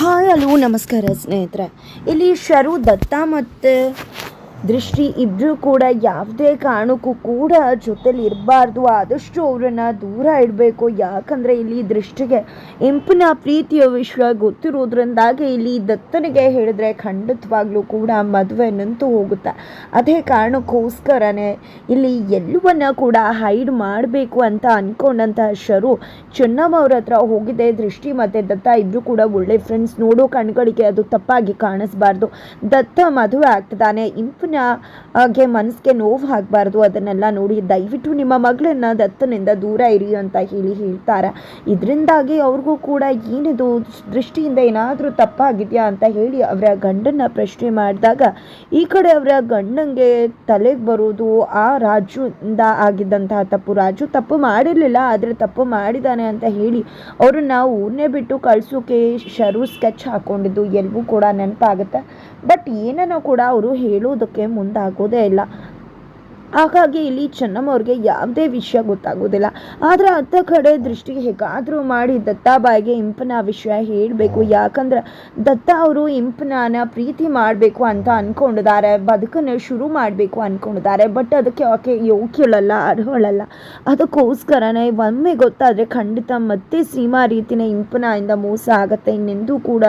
Hi hello ನಮಸ್ಕಾರ ಸ್ನೇಹಿತರೆ. ಇಲ್ಲಿ ಶರು ದತ್ತ ಮತ್ತು ದೃಷ್ಟಿ ಇಬ್ಬರೂ ಕೂಡ ಯಾವುದೇ ಕಾರಣಕ್ಕೂ ಕೂಡ ಜೊತೆಲಿ ಇರಬಾರ್ದು. ಆದಷ್ಟು ಅವರನ್ನು ದೂರ ಇಡಬೇಕು. ಯಾಕಂದರೆ ಇಲ್ಲಿ ದೃಷ್ಟಿಗೆ ಇಂಪಿನ ಪ್ರೀತಿಯ ವಿಷಯ ಗೊತ್ತಿರೋದ್ರಿಂದಾಗಿ ಇಲ್ಲಿ ದತ್ತನಿಗೆ ಹೇಳಿದ್ರೆ ಖಂಡಿತವಾಗ್ಲೂ ಕೂಡ ಮದುವೆ ನಿಂತು ಹೋಗುತ್ತೆ. ಅದೇ ಕಾರಣಕ್ಕೋಸ್ಕರನೇ ಇಲ್ಲಿ ಎಲ್ಲವನ್ನ ಕೂಡ ಹೈಡ್ ಮಾಡಬೇಕು ಅಂತ ಅಂದ್ಕೊಂಡಂತಹ ಶರು ಚೆನ್ನಮ್ಮ ಅವ್ರ ಹತ್ರ ಹೋಗಿದೆ. ದೃಷ್ಟಿ ಮತ್ತು ದತ್ತ ಇಬ್ಬರು ಕೂಡ ಒಳ್ಳೆ ಫ್ರೆಂಡ್ಸ್ ನೋಡೋ ಕಣ್ಗಳಿಗೆ ಅದು ತಪ್ಪಾಗಿ ಕಾಣಿಸ್ಬಾರ್ದು. ದತ್ತ ಮದುವೆ ಆಗ್ತದಾನೆ ಇಂಪಿನ ಗೆ ಮನಸ್ಸಿಗೆ ನೋವು ಆಗಬಾರ್ದು. ಅದನ್ನೆಲ್ಲ ನೋಡಿ ದಯವಿಟ್ಟು ನಿಮ್ಮ ಮಗಳನ್ನ ದತ್ತನಿಂದ ದೂರ ಇರಿ ಅಂತ ಹೇಳಿ ಹೇಳ್ತಾರೆ. ಇದರಿಂದಾಗಿ ಅವ್ರಿಗೂ ಕೂಡ ಏನಿದು, ದೃಷ್ಟಿಯಿಂದ ಏನಾದರೂ ತಪ್ಪಾಗಿದೆಯಾ ಅಂತ ಹೇಳಿ ಅವರ ಗಂಡನ್ನ ಪ್ರಶ್ನೆ ಮಾಡಿದಾಗ, ಈ ಕಡೆ ಅವರ ಗಂಡಂಗೆ ತಲೆಗೆ ಬರೋದು, ಆ ರಾಜುಂದ ಆಗಿದ್ದಂತಹ ತಪ್ಪು. ರಾಜು ತಪ್ಪು ಮಾಡಿರಲಿಲ್ಲ, ಆದರೆ ತಪ್ಪು ಮಾಡಿದ್ದಾನೆ ಅಂತ ಹೇಳಿ ಅವ್ರನ್ನ ಊರನ್ನೇ ಬಿಟ್ಟು ಕಳಿಸೋಕೆ ಶರು ಸ್ಕೆಚ್ ಹಾಕೊಂಡಿದ್ದು. ಎಲ್ಲವೂ ಕೂಡ ನೆನಪಾಗುತ್ತೆ. ಬಟ್ ಏನನ್ನು ಕೂಡ ಅವರು ಹೇಳೋದಕ್ಕೆ ಮುಂದಾಗೋದೇ ಇಲ್ಲ. ಹಾಗಾಗಿ ಇಲ್ಲಿ ಚೆನ್ನಮ್ಮ ಅವ್ರಿಗೆ ಯಾವುದೇ ವಿಷಯ ಗೊತ್ತಾಗೋದಿಲ್ಲ. ಆದರೆ ಅತ್ತ ಕಡೆ ದೃಷ್ಟಿಗೆ ಹೇಗಾದರೂ ಮಾಡಿ ದತ್ತಾಬಾಯಿಗೆ ಇಂಪನ ವಿಷಯ ಹೇಳಬೇಕು. ಯಾಕಂದ್ರೆ ದತ್ತ ಅವರು ಇಂಪನಾನ ಪ್ರೀತಿ ಮಾಡಬೇಕು ಅಂತ ಅಂದ್ಕೊಂಡಿದ್ದಾರೆ ಬದುಕನ್ನು ಶುರು ಮಾಡಬೇಕು ಅಂದ್ಕೊಂಡಿದ್ದಾರೆ ಬಟ್ ಅದಕ್ಕೆ ಆಕೆ ಯೋಗ್ಯಳಲ್ಲ, ಅರ್ಹಳಲ್ಲ. ಅದಕ್ಕೋಸ್ಕರನೇ ಒಮ್ಮೆ ಗೊತ್ತಾದರೆ ಖಂಡಿತ ಮತ್ತೆ ಸೀಮಾ ರೀತಿನೇ ಇಂಪನಿಂದ ಮೋಸ ಆಗತ್ತೆ. ಇನ್ನೆಂದೂ ಕೂಡ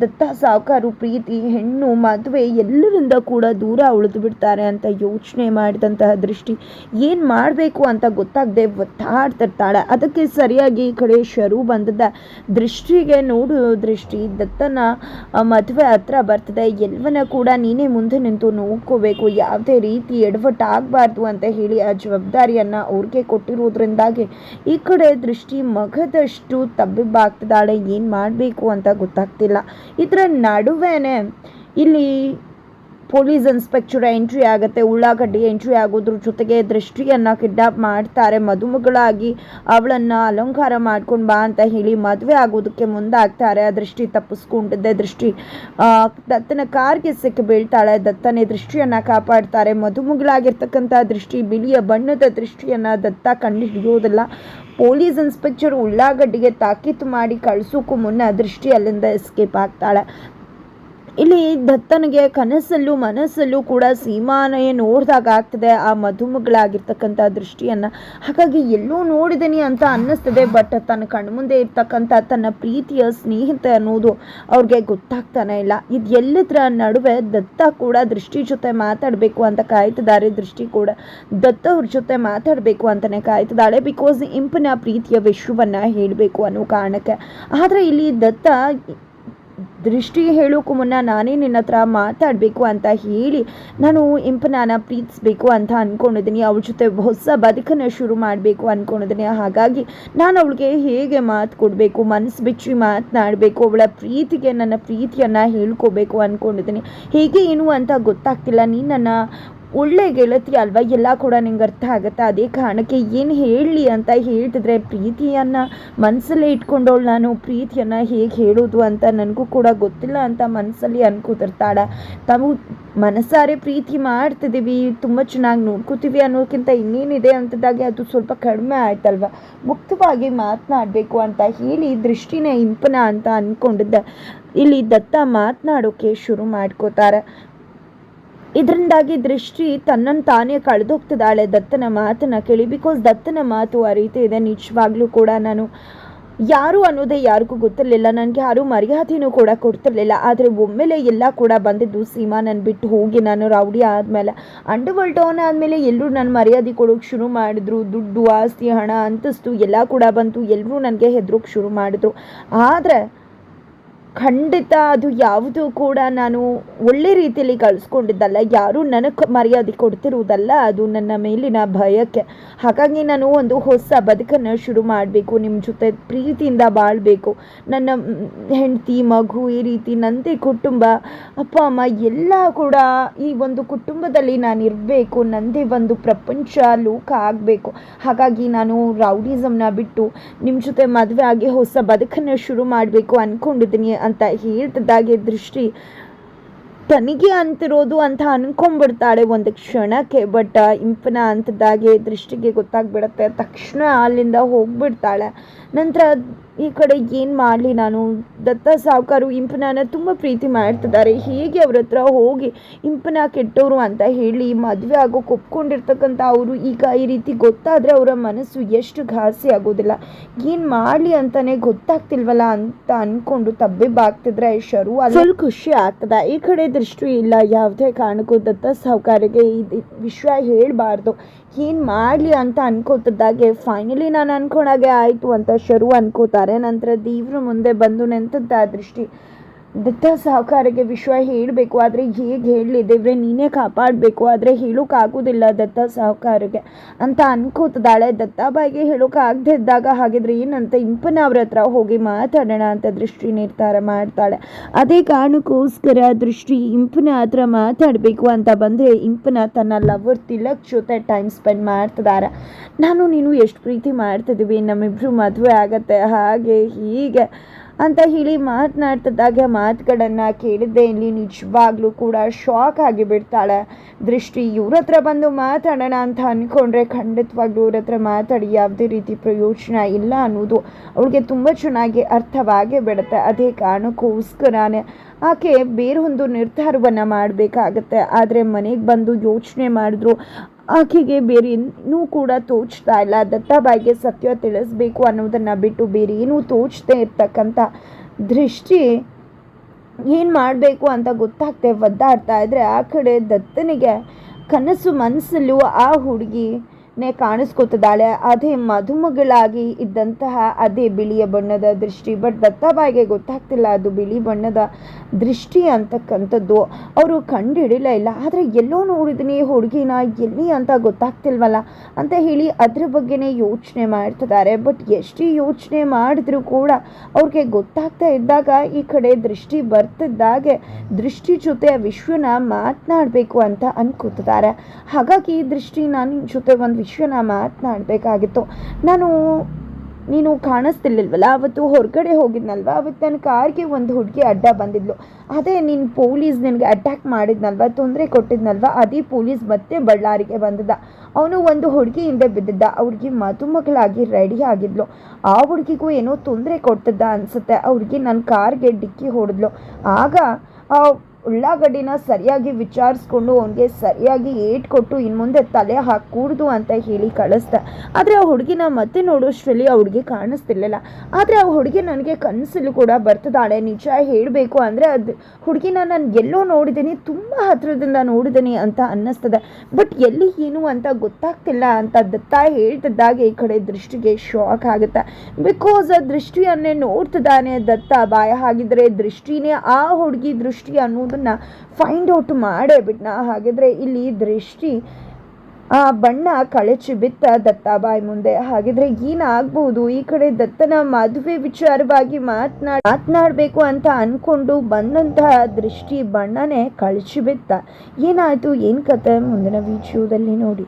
ದತ್ತ ಸಾವುಕಾರು, ಪ್ರೀತಿ, ಹೆಣ್ಣು, ಮದುವೆ ಎಲ್ಲರಿಂದ ಕೂಡ ದೂರ ಉಳಿದು ಬಿಡ್ತಾರೆ ಅಂತ ಯೋಚನೆ ಮಾಡಿದಂತಹ ದೃಷ್ಟಿ. ಏನು ಮಾಡಬೇಕು ಅಂತ ಗೊತ್ತಾಗದೆ ಒತ್ತಾಡ್ತಿರ್ತಾಳೆ ಅದಕ್ಕೆ ಸರಿಯಾಗಿ ಈ ಕಡೆ ಶರು ಬಂದದ. ದೃಷ್ಟಿಗೆ ನೋಡು ದೃಷ್ಟಿ, ದತ್ತನ ಮದುವೆ ಹತ್ರ ಬರ್ತದೆ. ಎಲ್ಲವನ್ನ ಕೂಡ ನೀನೇ ಮುಂದೆ ನಿಂತು ನೋಡ್ಕೋಬೇಕು. ಯಾವುದೇ ರೀತಿ ಎಡವಟ್ಟಾಗಬಾರ್ದು ಅಂತ ಹೇಳಿ ಆ ಜವಾಬ್ದಾರಿಯನ್ನು ಅವ್ರಿಗೆ ಕೊಟ್ಟಿರೋದ್ರಿಂದಾಗಿ ಈ ಕಡೆ ದೃಷ್ಟಿ ಮಗದಷ್ಟು ತಬ್ಬಿಬ್ಬಾಗ್ತಿದ್ದಾಳೆ. ಏನು ಮಾಡಬೇಕು ಅಂತ ಗೊತ್ತಾಗ್ತಿಲ್ಲ. ಇದರ ನಡುವೆನೇ ಇಲ್ಲಿ ಪೊಲೀಸ್ ಇನ್ಸ್ಪೆಕ್ಟರ್ ಎಂಟ್ರಿ ಆಗುತ್ತೆ. ಉಳ್ಳಾಗಡ್ಡಿ ಎಂಟ್ರಿ ಆಗೋದ್ರ ಜೊತೆಗೆ ದೃಷ್ಟಿಯನ್ನು ಕಿಡ್ನಾಪ್ ಮಾಡ್ತಾರೆ. ಮದುಮಗಳಾಗಿ ಅವಳನ್ನು ಅಲಂಕಾರ ಮಾಡ್ಕೊಂಡು ಬಾ ಅಂತ ಹೇಳಿ ಮದುವೆ ಆಗೋದಕ್ಕೆ ಮುಂದಾಗ್ತಾರೆ. ಆ ದೃಷ್ಟಿ ತಪ್ಪಿಸ್ಕೊಂಡಿದ್ದೆ. ದೃಷ್ಟಿ ದತ್ತನ ಕಾರ್ಗೆ ಸಿಕ್ಕಿ ಬೀಳ್ತಾಳೆ. ದತ್ತನೇ ದೃಷ್ಟಿಯನ್ನು ಕಾಪಾಡ್ತಾರೆ. ಮದುಮಗಳಾಗಿರ್ತಕ್ಕಂಥ ದೃಷ್ಟಿ, ಬಿಳಿಯ ಬಣ್ಣದ ದೃಷ್ಟಿಯನ್ನು ದತ್ತ ಕಂಡುಹಿಡಿಯೋದಿಲ್ಲ. ಪೊಲೀಸ್ ಇನ್ಸ್ಪೆಕ್ಟರ್ ಉಳ್ಳಾಗಡ್ಡಿಗೆ ತಾಕೀತು ಮಾಡಿ ಕಳಿಸೋಕ್ಕೂ ಮುನ್ನ ದೃಷ್ಟಿ ಅಲ್ಲಿಂದ ಎಸ್ಕೇಪ್ ಆಗ್ತಾಳೆ. ಇಲ್ಲಿ ದತ್ತನಿಗೆ ಕನಸಲ್ಲೂ ಮನಸ್ಸಲ್ಲೂ ಕೂಡ ಸೀಮಾನೇ ನೋಡಿದಾಗ ಆಗ್ತದೆ. ಆ ಮಧುಮಗಳಾಗಿರ್ತಕ್ಕಂಥ ದೃಷ್ಟಿಯನ್ನು. ಹಾಗಾಗಿ ಎಲ್ಲೂ ನೋಡಿದ್ದೀನಿ ಅಂತ ಅನ್ನಿಸ್ತದೆ. ಬಟ್ ತನ್ನ ಕಣ್ಮುಂದೆ ಇರ್ತಕ್ಕಂಥ ತನ್ನ ಪ್ರೀತಿಯ ಸ್ನೇಹಿತ ಅನ್ನೋದು ಅವ್ರಿಗೆ ಗೊತ್ತಾಗ್ತಾನೆ ಇಲ್ಲ. ಇದು ಎಲ್ಲದರ ನಡುವೆ ದತ್ತ ಕೂಡ ದೃಷ್ಟಿ ಜೊತೆ ಮಾತಾಡಬೇಕು ಅಂತ ಕಾಯ್ತಿದ್ದಾರೆ. ದೃಷ್ಟಿ ಕೂಡ ದತ್ತ ಅವ್ರ ಜೊತೆ ಮಾತಾಡಬೇಕು ಅಂತಲೇ ಕಾಯ್ತಿದ್ದಾಳೆ. ಬಿಕಾಸ್ ಇಂಪನ ಪ್ರೀತಿಯ ವಿಶ್ವವನ್ನು ಹೇಳಬೇಕು ಅನ್ನೋ ಕಾರಣಕ್ಕೆ. ಆದರೆ ಇಲ್ಲಿ ದತ್ತ ದೃಷ್ಟಿ ಹೇಳೋಕ್ಕೂ ಮುನ್ನ ನಾನೇ ನಿನ್ನ ಹತ್ರ ಮಾತಾಡಬೇಕು ಅಂತ ಹೇಳಿ ನಾನು ಇಂಪನಾನ ಪ್ರೀತಿಸ್ಬೇಕು ಅಂತ ಅಂದ್ಕೊಂಡಿದ್ದೀನಿ ಅವಳ ಜೊತೆ ಹೊಸ ಬದುಕನ್ನು ಶುರು ಮಾಡಬೇಕು ಅಂದ್ಕೊಂಡಿದ್ದೀನಿ ಹಾಗಾಗಿ ನಾನು ಅವಳಿಗೆ ಹೇಗೆ ಮಾತು ಕೊಡಬೇಕು, ಮನಸ್ಸು ಬಿಚ್ಚಿ ಮಾತನಾಡಬೇಕು, ಅವಳ ಪ್ರೀತಿಗೆ ನನ್ನ ಪ್ರೀತಿಯನ್ನು ಹೇಳ್ಕೋಬೇಕು ಅಂದ್ಕೊಂಡಿದ್ದೀನಿ ಹೇಗೆ ಏನು ಅಂತ ಗೊತ್ತಾಗ್ತಿಲ್ಲ. ನೀನು ನನ್ನ ಒಳ್ಳೆ ಗೆಳತಿ ಅಲ್ವಾ? ಎಲ್ಲ ಕೂಡ ನಿಂಗೆ ಅರ್ಥ ಆಗುತ್ತೆ? ಅದೇ ಕಾರಣಕ್ಕೆ ಏನು ಹೇಳಲಿ ಅಂತ ಹೇಳ್ತಿದ್ರೆ ಪ್ರೀತಿಯನ್ನು ಮನಸ್ಸಲ್ಲೇ ಇಟ್ಕೊಂಡವಳು ನಾನು. ಪ್ರೀತಿಯನ್ನು ಹೇಗೆ ಹೇಳೋದು ಅಂತ ನನಗೂ ಕೂಡ ಗೊತ್ತಿಲ್ಲ ಅಂತ ಮನಸ್ಸಲ್ಲಿ ಅನ್ಕೋತಿರ್ತಾಳೆ. ತಾವು ಮನಸ್ಸಾರೆ ಪ್ರೀತಿ ಮಾಡ್ತಿದ್ದೀವಿ ತುಂಬ ಚೆನ್ನಾಗಿ ನೋಡ್ಕೋತೀವಿ ಅನ್ನೋಕ್ಕಿಂತ ಇನ್ನೇನಿದೆ ಅಂತದಾಗೆ ಅದು ಸ್ವಲ್ಪ ಕಡಿಮೆ ಆಯ್ತಲ್ವ? ಮುಕ್ತವಾಗಿ ಮಾತನಾಡಬೇಕು ಅಂತ ಹೇಳಿ ದೃಷ್ಟಿನೇ ಇಂಪನ ಅಂತ ಅಂದ್ಕೊಂಡಿದ್ದೆ ಇಲ್ಲಿ ದತ್ತ ಮಾತನಾಡೋಕ್ಕೆ ಶುರು ಮಾಡ್ಕೋತಾರೆ. ಇದರಿಂದಾಗಿ ದೃಷ್ಟಿ ತನ್ನನ್ನು ತಾನೇ ಕಳೆದೋಗ್ತಿದ್ದಾಳೆ. ದತ್ತನ ಮಾತನ್ನ ಕೇಳಿ ಬಿಕಾಸ್ ದತ್ತನ ಮಾತು ಆ ರೀತಿ ಇದೆ, ನಿಜವಾಗ್ಲೂ ಕೂಡ ನಾನು ಯಾರು ಅನ್ನೋದೇ ಯಾರಿಗೂ ಗೊತ್ತಿರಲಿಲ್ಲ. ನನಗೆ ಯಾರೂ ಮರ್ಯಾದೆನೂ ಕೂಡ ಕೊಡ್ತಿರಲಿಲ್ಲ. ಆದರೆ ಒಮ್ಮೆಲೆ ಎಲ್ಲ ಕೂಡ ಬಂದಿದ್ದು ಸೀಮಾ ನನ್ನ ಬಿಟ್ಟು ಹೋಗಿ ನಾನು ರೌಡಿ ಆದಮೇಲೆ, ಅಂಡರ್ವರ್ಲ್ಡ್ ಟೌನ್ ಆದಮೇಲೆ ಎಲ್ಲರೂ ನನ್ನ ಮರ್ಯಾದೆ ಕೊಡೋಕೆ ಶುರು ಮಾಡಿದ್ರು. ದುಡ್ಡು, ಆಸ್ತಿ, ಹಣ, ಅಂತಸ್ತು ಎಲ್ಲ ಕೂಡ ಬಂತು. ಎಲ್ಲರೂ ನನಗೆ ಹೆದರೋಕೆ ಶುರು ಮಾಡಿದ್ರು. ಆದರೆ ಖಂಡಿತ ಅದು ಯಾವುದು ಕೂಡ ನಾನು ಒಳ್ಳೆ ರೀತಿಯಲ್ಲಿ ಕಳಿಸ್ಕೊಂಡಿದ್ದಲ್ಲ. ಯಾರೂ ನನಗೆ ಮರ್ಯಾದೆ ಕೊಡ್ತಿರುವುದಲ್ಲ, ಅದು ನನ್ನ ಮೇಲಿನ ಭಯಕ್ಕೆ. ಹಾಗಾಗಿ ನಾನು ಒಂದು ಹೊಸ ಬದುಕನ್ನು ಶುರು ಮಾಡಬೇಕು ನಿಮ್ಮ ಜೊತೆ ಪ್ರೀತಿಯಿಂದ ಬಾಳಬೇಕು. ನನ್ನ ಹೆಂಡತಿ, ಮಗು, ಈ ರೀತಿ ನಂದೇ, ಕುಟುಂಬ, ಅಪ್ಪ, ಅಮ್ಮ ಎಲ್ಲ ಕೂಡ ಈ ಒಂದು ಕುಟುಂಬದಲ್ಲಿ ನಾನು ಇರಬೇಕು, ನಂದೇ ಒಂದು ಪ್ರಪಂಚ, ಲೋಕ ಆಗಬೇಕು. ಹಾಗಾಗಿ ನಾನು ರೌಡಿಸಮ್ನ ಬಿಟ್ಟು ನಿಮ್ಮ ಜೊತೆ ಮದುವೆ ಆಗಿ ಹೊಸ ಬದುಕನ್ನು ಶುರು ಮಾಡಬೇಕು ಅಂದ್ಕೊಂಡಿದ್ದೀನಿ ಅಂತ ಹೇಳ್ತಿದ್ದಾಗೆ ದೃಷ್ಟಿ. ತನಗೆ ಅಂತಿರೋದು ಅಂತ ಅನ್ಕೊಂಡ್ಬಿಡ್ತಾಳೆ ಒಂದು ಕ್ಷಣಕ್ಕೆ ಬಟ್ ಇಂಪನ ಅಂತದಾಗೆ ದೃಷ್ಟಿಗೆ ಗೊತ್ತಾಗ್ಬಿಡತ್ತೆ. ತಕ್ಷಣ ಅಲ್ಲಿಂದ ಹೋಗ್ಬಿಡ್ತಾಳೆ. ನಂತರ ಈ ಕಡೆ ಏನು ಮಾಡಲಿ ನಾನು? ದತ್ತ ಸಾವುಕಾರು ಇಂಪನನ ತುಂಬ ಪ್ರೀತಿ ಮಾಡ್ತಿದ್ದಾರೆ. ಹೇಗೆ ಅವ್ರ ಹತ್ರ ಹೋಗಿ ಇಂಪನ ಕೆಟ್ಟವರು ಅಂತ ಹೇಳಿ ಮದುವೆ ಆಗೋ ಒಪ್ಕೊಂಡಿರ್ತಕ್ಕಂಥ ಅವರು ಈಗ ಈ ರೀತಿ ಗೊತ್ತಾದರೆ ಅವರ ಮನಸ್ಸು ಎಷ್ಟು ಘಾಸಿ ಆಗೋದಿಲ್ಲ. ಏನು ಮಾಡಲಿ ಅಂತಲೇ ಗೊತ್ತಾಗ್ತಿಲ್ವಲ್ಲ ಅಂತ ಅಂದ್ಕೊಂಡು ತಬ್ಬಿಬ್ಬಾಗ್ತಿದ್ರೆ ಶರು ಅಲ್ಲಿ ಫುಲ್ ಖುಷಿ ಆಗ್ತದೆ. ಈ ಕಡೆ ದೃಷ್ಟಿ ಇಲ್ಲ. ಯಾವುದೇ ಕಾರಣಕ್ಕೂ ದತ್ತ ಸಾವುಕಾರಿಗೆ ಇದು ವಿಷಯ ಹೇಳಬಾರ್ದು. ಏನು ಮಾಡಲಿ ಅಂತ ಅನ್ಕೋತಿದ್ದಾಗೆ ಫೈನಲಿ ನಾನು ಅನ್ಕೊಂಡಾಗೆ ಆಯಿತು ಅಂತ ಶರು ಅನ್ಕೋತಾರೆ ನಂತರ ದೇವರು ಮುಂದೆ ಬಂದು ನಿಂತದ್ದ ದೃಷ್ಟಿ. ದತ್ತ ಸಾಹುಕಾರಿಗೆ ವಿಶ್ವ ಹೇಳಬೇಕು, ಆದರೆ ಹೇಗೆ ಹೇಳಲಿ ದೇವ್ರೆ ನೀನೇ ಕಾಪಾಡಬೇಕು, ಆದರೆ ಹೇಳೋಕ್ಕಾಗೋದಿಲ್ಲ ದತ್ತ ಸಾಹುಕಾರಿಗೆ ಅಂತ ಅನ್ಕೋತಿದ್ದಾಳೆ. ದತ್ತಾಬಾಯಿಗೆ ಹೇಳೋಕ್ಕಾಗದೇ ಇದ್ದಾಗ ಹಾಗಿದ್ರೆ ಏನಂತ ಇಂಪನ ಅವ್ರ ಹತ್ರ ಹೋಗಿ ಮಾತಾಡೋಣ ಅಂತ ದೃಷ್ಟಿ ನಿರ್ಧಾರ ಮಾಡ್ತಾಳೆ. ಅದೇ ಕಾರಣಕ್ಕೋಸ್ಕರ ದೃಷ್ಟಿ ಇಂಪನ ಹತ್ರ ಮಾತಾಡಬೇಕು ಅಂತ ಬಂದರೆ ಇಂಪನ ತನ್ನ ಲವರ್ ತಿಲಕ್ ಜೊತೆ ಟೈಮ್ ಸ್ಪೆಂಡ್ ಮಾಡ್ತಿದ್ದಾರೆ ನಾನು, ನೀನು ಎಷ್ಟು ಪ್ರೀತಿ ಮಾಡ್ತಿದ್ದೀವಿ ನಮ್ಮಿಬ್ಬರು ಮದುವೆ ಆಗತ್ತೆ, ಹಾಗೆ ಹೀಗೆ. ಅಂತ ಹೇಳಿ ಮಾತನಾಡ್ತಿದ್ದಾಗ ಮಾತುಗಳನ್ನು ಕೇಳಿದ್ದೆ. ಇಲ್ಲಿ ನಿಜವಾಗ್ಲೂ ಕೂಡ ಶಾಕ್ ಆಗಿ ಬಿಡ್ತಾಳೆ. ದೃಷ್ಟಿ, ಇವ್ರ ಹತ್ರ ಬಂದು ಮಾತಾಡೋಣ ಅಂತ ಅಂದ್ಕೊಂಡ್ರೆ ಖಂಡಿತವಾಗ್ಲೂ ಇವ್ರ ಹತ್ರ ಮಾತಾಡಿ ಯಾವುದೇ ರೀತಿ ಪ್ರಯೋಜನ ಇಲ್ಲ ಅನ್ನೋದು ಅವಳಿಗೆ ತುಂಬ ಚೆನ್ನಾಗಿ ಅರ್ಥವಾಗೇ ಬಿಡುತ್ತೆ. ಅದೇ ಕಾರಣಕ್ಕೋಸ್ಕರನೇ ಆಕೆ ಬೇರೊಂದು ನಿರ್ಧಾರವನ್ನು ಮಾಡಬೇಕಾಗತ್ತೆ. ಆದರೆ ಮನೆಗೆ ಬಂದು ಯೋಚನೆ ಮಾಡಿದ್ರು ಆಕೆಗೆ ಬೇರೆ ಕೂಡ ತೋಚ್ತಾ ಇಲ್ಲ. ದತ್ತಾಬಾಯಿಗೆ ಸತ್ಯ ತಿಳಿಸ್ಬೇಕು ಅನ್ನೋದನ್ನು ಬಿಟ್ಟು ಬೇರೆ ಏನೂ ತೋಚದೇ ಇರ್ತಕ್ಕಂಥ ದೃಷ್ಟಿ ಏನು ಮಾಡಬೇಕು ಅಂತ ಗೊತ್ತಾಗ್ತೆ ಒದ್ದಾಡ್ತಾ ಇದ್ದರೆ ಆ ಕಡೆ ದತ್ತನಿಗೆ ಕನಸು ಮನಸ್ಸಲ್ಲೂ ಆ ಹುಡುಗಿನೇ ಕಾಣಿಸ್ಕೊತಿದ್ದಾಳೆ. ಅದೇ ಮಧುಮಗಳಾಗಿ ಇದ್ದಂತಹ ಅದೇ ಬಿಳಿಯ ಬಣ್ಣದ ದೃಷ್ಟಿ. ಬಟ್ ದತ್ತಾಬಾಯಿಗೆ ಗೊತ್ತಾಗ್ತಿಲ್ಲ ಅದು ಬಿಳಿ ಬಣ್ಣದ ದೃಷ್ಟಿ ಅಂತಕ್ಕಂಥದ್ದು. ಅವರು ಕಂಡುಹಿಡಿಲ ಇಲ್ಲ. ಆದರೆ ಎಲ್ಲೋ ನೋಡಿದ್ದೀನಿ ಹುಡುಗಿನ ಎಲ್ಲಿ ಅಂತ ಗೊತ್ತಾಗ್ತಿಲ್ವಲ್ಲ ಅಂತ ಹೇಳಿ ಅದ್ರ ಬಗ್ಗೆನೇ ಯೋಚನೆ ಮಾಡ್ತಿದ್ದಾರೆ. ಬಟ್ ಎಷ್ಟೇ ಯೋಚನೆ ಮಾಡಿದ್ರೂ ಕೂಡ ಅವ್ರಿಗೆ ಗೊತ್ತಾಗ್ತಾ ಇದ್ದಾಗ ಈ ಕಡೆ ದೃಷ್ಟಿ ಬರ್ತಿದ್ದಾಗೆ ದೃಷ್ಟಿ ಜೊತೆ ವಿಶ್ವನ ಮಾತನಾಡಬೇಕು ಅಂತ ಅನ್ಕೋತಿದ್ದಾರೆ. ಹಾಗಾಗಿ ದೃಷ್ಟಿ ನಿನ್ ಜೊತೆ ಒಂದು ವಿಷಯನ ಮಾತನಾಡಬೇಕಾಗಿತ್ತು ನಾನು, ನೀನು ಕಾಣಿಸ್ತಿರ್ಲಿಲ್ವಲ್ಲ, ಅವತ್ತು ಹೊರಗಡೆ ಹೋಗಿದ್ನಲ್ವ? ಅವತ್ತು ನನ್ನ ಕಾರ್ಗೆ ಒಂದು ಹುಡುಗಿ ಅಡ್ಡ ಬಂದಿದ್ಲು. ಅದೇ ನೀನು ಪೊಲೀಸ್ ನಿನಗೆ ಅಟ್ಯಾಕ್ ಮಾಡಿದ್ನಲ್ವ, ತೊಂದರೆ ಕೊಟ್ಟಿದ್ನಲ್ವ? ಅದೇ ಪೊಲೀಸ್ ಮತ್ತೆ ಬಳ್ಳಾರಿಗೆ ಬಂದಿದ್ದ. ಅವನು ಒಂದು ಹುಡುಗಿ ಹಿಂದೆ ಬಿದ್ದಿದ್ದ. ಅವ್ರಿಗೆ ಮದುಮಗಳಾಗಿ ರೆಡಿ ಆಗಿದ್ಲು. ಆ ಹುಡುಗಿಗೂ ಏನೋ ತೊಂದರೆ ಕೊಡ್ತಿದ್ದ ಅನಿಸುತ್ತೆ. ಅವ್ರಿಗೆ ನನ್ನ ಕಾರ್ಗೆ ಡಿಕ್ಕಿ ಹೊಡೆದ್ಲು. ಆಗ ಉಳ್ಳಾಗಡ್ಡಿನ ಸರಿಯಾಗಿ ವಿಚಾರಿಸ್ಕೊಂಡು ಅವನಿಗೆ ಸರಿಯಾಗಿ ಏಟ್ ಕೊಟ್ಟು ಇನ್ನು ಮುಂದೆ ತಲೆ ಹಾಕೂಡ್ದು ಅಂತ ಹೇಳಿ ಕಳಿಸ್ದೆ. ಆದರೆ ಆ ಹುಡುಗಿನ ಮತ್ತೆ ನೋಡೋಷ್ಟರಲ್ಲಿ ಆ ಹುಡುಗಿ ಕಾಣಿಸ್ತಿರ್ಲಿಲ್ಲ. ಆದರೆ ಆ ಹುಡುಗಿ ನನಗೆ ಕನಸಲ್ಲೂ ಕೂಡ ಬರ್ತಿದ್ದಾಳೆ. ನಿಜ ಹೇಳಬೇಕು ಅಂದರೆ ಅದು ಹುಡುಗಿನ ನಾನು ಎಲ್ಲೋ ನೋಡಿದ್ದೀನಿ ತುಂಬ ಹತ್ತಿರದಿಂದ ನೋಡಿದ್ದೀನಿ ಅಂತ ಅನ್ನಿಸ್ತದೆ. ಬಟ್ ಎಲ್ಲಿ ಏನು ಅಂತ ಗೊತ್ತಾಗ್ತಿಲ್ಲ ಅಂತ ದತ್ತ ಹೇಳ್ತಿದ್ದಾಗ ಈ ಕಡೆ ದೃಷ್ಟಿಗೆ ಶಾಕ್ ಆಗುತ್ತೆ. ಬಿಕಾಸ್ ಆ ದೃಷ್ಟಿಯನ್ನೇ ನೋಡ್ತಿದ್ದಾನೆ ದತ್ತ. ಬಾಯ ಹಾಗಿದ್ರೆ ದೃಷ್ಟಿನೇ ಆ ಹುಡುಗಿ ದೃಷ್ಟಿ ಅನ್ನೋದನ್ನ ಫೈಂಡ್ ಔಟ್ ಮಾಡೇ ಬಿಟ್ನ. ಹಾಗಿದ್ರೆ ಇಲ್ಲಿ ದೃಷ್ಟಿ, ಆ ಬಣ್ಣ ಕಳಚಿ ಬಿತ್ತ ದತ್ತಾಬಾಯಿ ಮುಂದೆ. ಹಾಗಿದ್ರೆ ಏನಾಗ್ಬೋದು? ಈ ಕಡೆ ದತ್ತನ ಮದುವೆ ವಿಚಾರವಾಗಿ ಮಾತನಾಡ್ ಮಾತನಾಡಬೇಕು ಅಂತ ಅನ್ಕೊಂಡು ಬಂದಂತಹ ದೃಷ್ಟಿ ಬಣ್ಣನೇ ಕಳಚಿ ಬಿತ್ತ. ಏನಾಯ್ತು? ಏನು ಕತೆ? ಮುಂದಿನ ವಿಡಿಯೋದಲ್ಲಿ ನೋಡಿ.